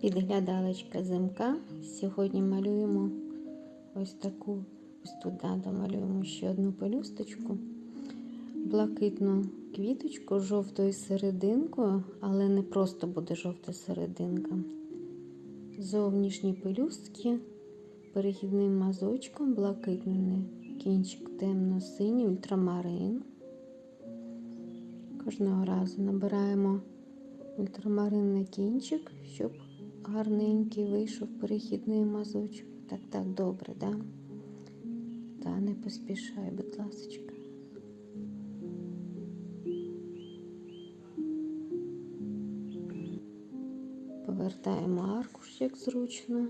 Підглядалочка зимка. Сьогодні малюємо ось таку, ось тут да, домалюємо ще одну пелюсточку, блакитну квіточку жовтою серединкою, але не просто буде жовта серединка. Зовнішні пелюстки перехідним мазочком, блакитний кінчик темно-синій, ультрамарин. Кожного разу набираємо ультрамарин на кінчик, щоб гарненький вийшов перехідний мазочок. Так, так, добре, да? Та не поспішай, будь ласочка. Повертаємо аркуш, як зручно.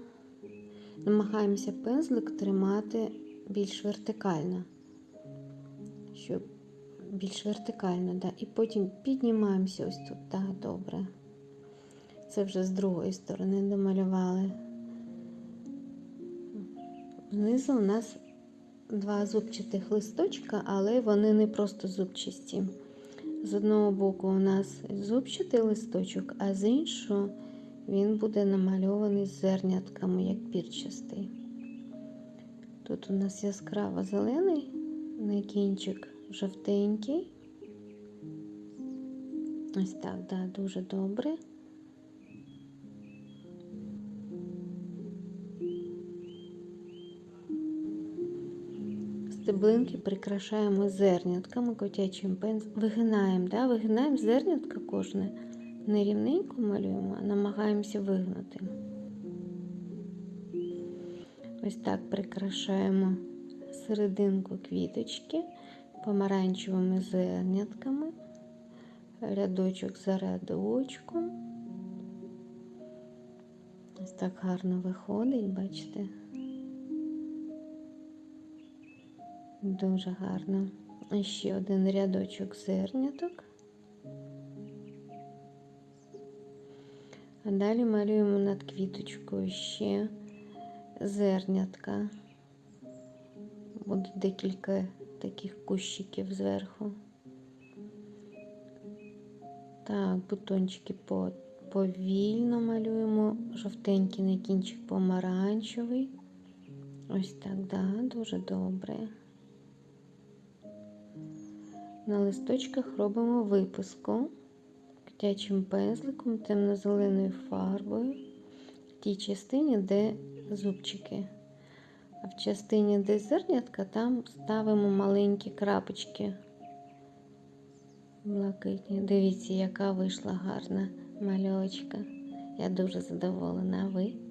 Намагаємося пензлик тримати більш вертикально, щоб більш вертикально, да. і потім піднімаємося ось тут, так, добре. Це вже з другої сторони домалювали. Знизу у нас два зубчатих листочка, але вони не просто зубчасті. З одного боку у нас зубчатий листочок, а з іншого він буде намальований зернятками, як пірчастий. Тут у нас яскраво зелений на кінчик жовтенький. Ось так, да, дуже добре. Стеблинки прикрашаємо зернятками, котячим пензлем. Вигинаємо, да? вигинаємо зернятка кожне. Не рівненько малюємо, а намагаємося вигнути. Ось так прикрашаємо серединку квіточки помаранчевими зернятками, рядочок за рядочком. Ось так гарно виходить, бачите? Дуже гарно. Ще один рядочок зерняток. А далі малюємо над квіточкою ще зернятка. Буде декілька таких кущиків зверху. Так, бутончики повільно малюємо, жовтенький на кінчик помаранчевий. Ось так, да, дуже добре. На листочках робимо виписку котячим пензликом, темно-зеленою фарбою в тій частині, де зубчики. А в частині, де зернятка, там ставимо маленькі крапочки блакитні. Дивіться, яка вийшла гарна мальовочка. Я дуже задоволена, а ви?